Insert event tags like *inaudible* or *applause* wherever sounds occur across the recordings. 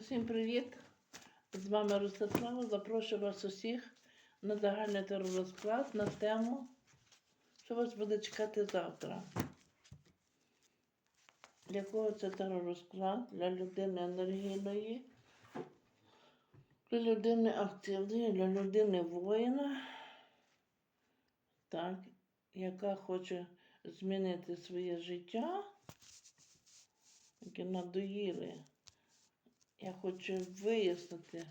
Всім привіт! З вами Ростислава. Запрошую вас усіх на загальний теророзклад на тему, що вас буде чекати завтра. Якого це теророзклад для людини енергійної, для людини активної, для людини воїна, так, яка хоче змінити своє життя, яке надоїли. Я хочу вияснити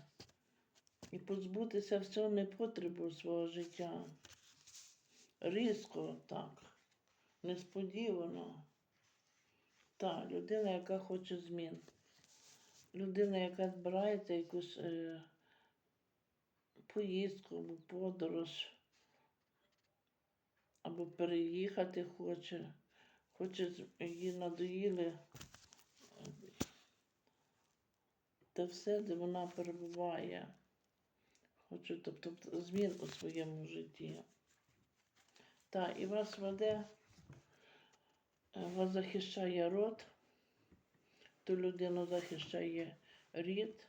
і позбутися всього непотребу свого життя. Різко так, несподівано. Так, людина, яка хоче змін. Людина, яка збирається якусь е, поїздку або подорож, або переїхати хоче, хоче її надоїли те все, де вона перебуває. Хочу, тобто, змін у своєму житті. Так, і вас веде, е, вас захищає род, ту людину захищає рід,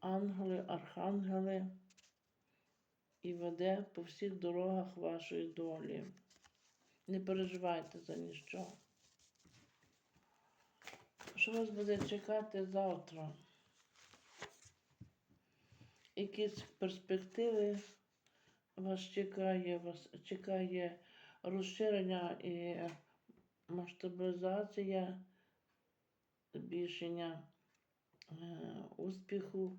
ангели, архангели і веде по всіх дорогах вашої долі. Не переживайте за ніщо. Що вас буде чекати завтра? Якісь перспективи вас чекає, вас чекає розширення і масштабізація, збільшення е, успіху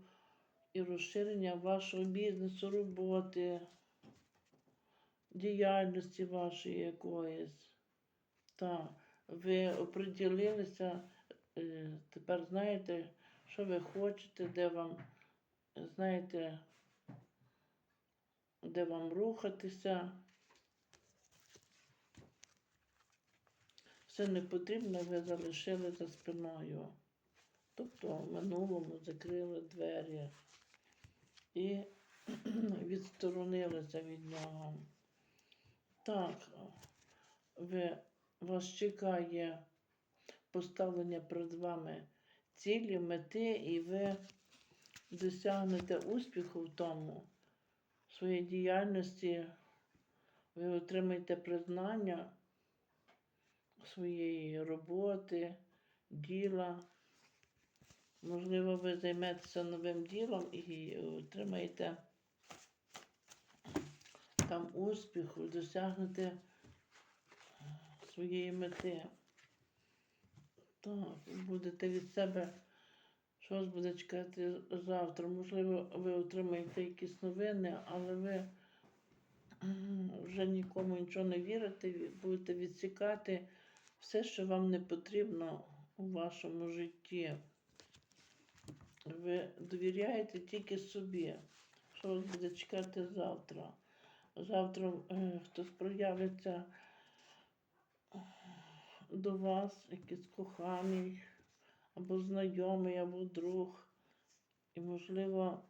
і розширення вашого бізнесу, роботи, діяльності вашої якоїсь. Так, ви оприділилися, е, тепер знаєте, що ви хочете, де вам, знаєте, де вам рухатися. Все не потрібно, ви залишили за спиною. Тобто в минулому закрили двері і *clears throat* відсторонилися від нього. Так, ви, вас чекає поставлення перед вами цілі, мети, і ви досягнете успіху в тому, в своїй діяльності, ви отримаєте признання своєї роботи, діла. Можливо, ви займетеся новим ділом і отримаєте там успіху, досягнете своєї мети. Так, будете від себе, вас буде чекати завтра. Можливо, ви отримаєте якісь новини, але ви вже нікому нічого не вірите, будете відсікати все, що вам не потрібно у вашому житті. Ви довіряєте тільки собі, що вас буде чекати завтра. Завтра е, хтось проявиться до вас, якийсь коханий, або знайомий, або друг. І, можливо,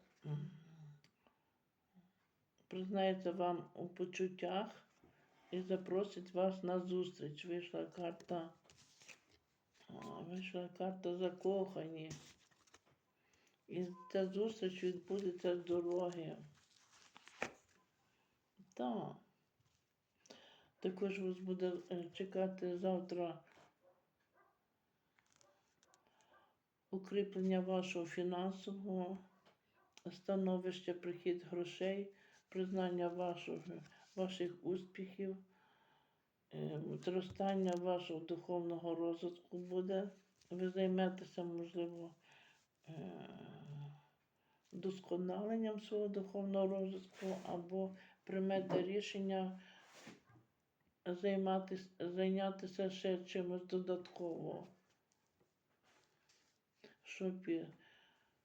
признається вам у почуттях і запросить вас на зустріч. Вийшла карта. Вийшла карта закохані. І ця зустріч відбудеться з дороги. Так. Також вас буде е, чекати завтра укріплення вашого фінансового становища, прихід грошей, признання вашого, ваших успіхів, е, зростання вашого духовного розвитку буде. Ви займетеся, можливо, е, досконаленням свого духовного розвитку або приймете рішення займатися, зайнятися ще чимось додатково, що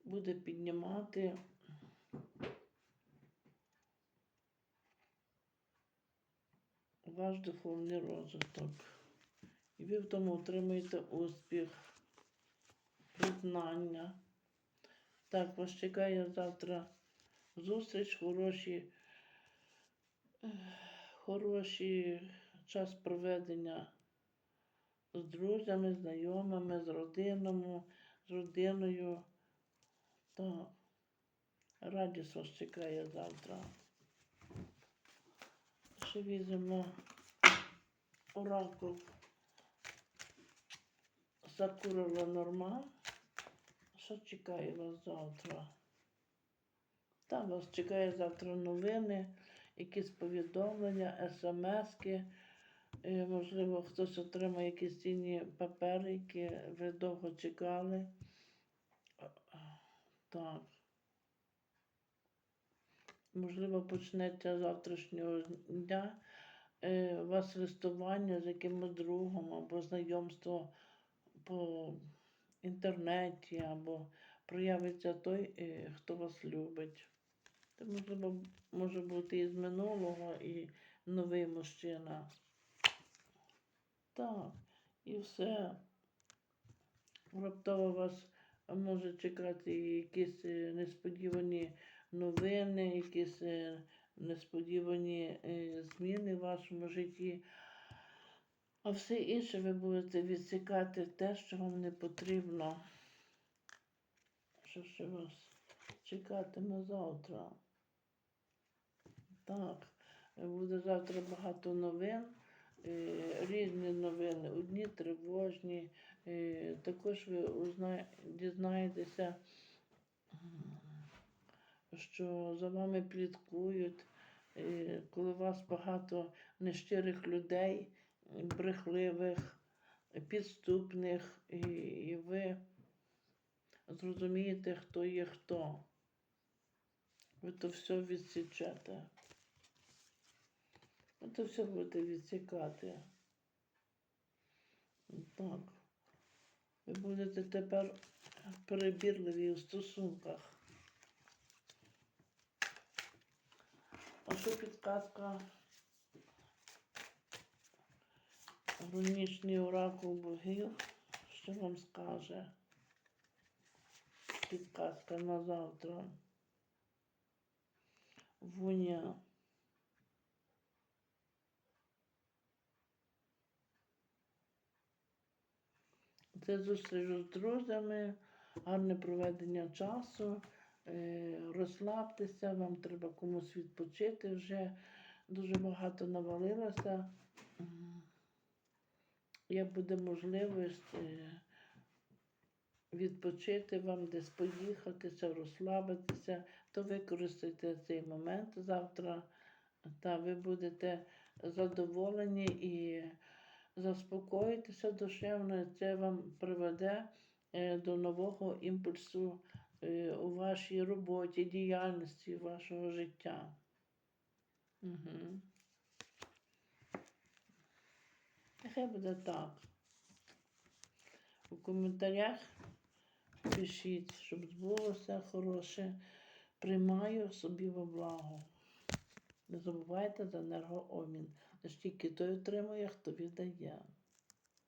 буде піднімати ваш духовний розвиток. І ви в тому отримаєте успіх, признання. Так, вас чекає завтра зустріч, хороші, хороші час проведення з друзями, знайомими, з родинами, з родиною. Так. Радість вас чекає завтра. Ще візьмемо оракул Сакурова Норман. Що чекає вас завтра? Там вас чекає завтра новини, якісь повідомлення, смски. Е, Можливо, хтось отримає якісь цінні папери, які ви довго чекали. Так. Можливо, почнеться завтрашнього дня е, у вас листування з якимось другом або знайомство по інтернеті, або проявиться той, е, хто вас любить. Це, можливо, може бути із минулого і новий мужчина. Так, і все. Раптово вас може чекати якісь е, несподівані новини, якісь е, несподівані е, зміни в вашому житті. А все інше ви будете відсікати те, що вам не потрібно. Що ще вас чекатиме завтра? Так, буде завтра багато новин, різні новини, одні тривожні. Е, Також ви дізнаєтеся, що за вами пліткують, е, коли у вас багато нещирих людей, е, брехливих, підступних, і ви зрозумієте, хто є хто. Ви то все відсічете. Ви то все будете відсікати. Так. Ви будете тепер перебірливі у стосунках. А що підказка? Рунічний оракул богів. Що вам скаже? Підказка на завтра. Вуня. Це зустріч з друзями, гарне проведення часу. Е, розслабтеся, вам треба комусь відпочити вже. Дуже багато навалилося. Як буде можливість е, відпочити вам, десь поїхатися, розслабитися, то використайте цей момент завтра, та ви будете задоволені і заспокоїтеся душевно, це вам приведе е, до нового імпульсу е, у вашій роботі, діяльності, вашого життя. Угу. Нехай буде так. У коментарях пишіть, щоб збулося хороше. Приймаю собі во благо. Не забувайте за енергоомін. Лиш тільки той отримує, хто віддає.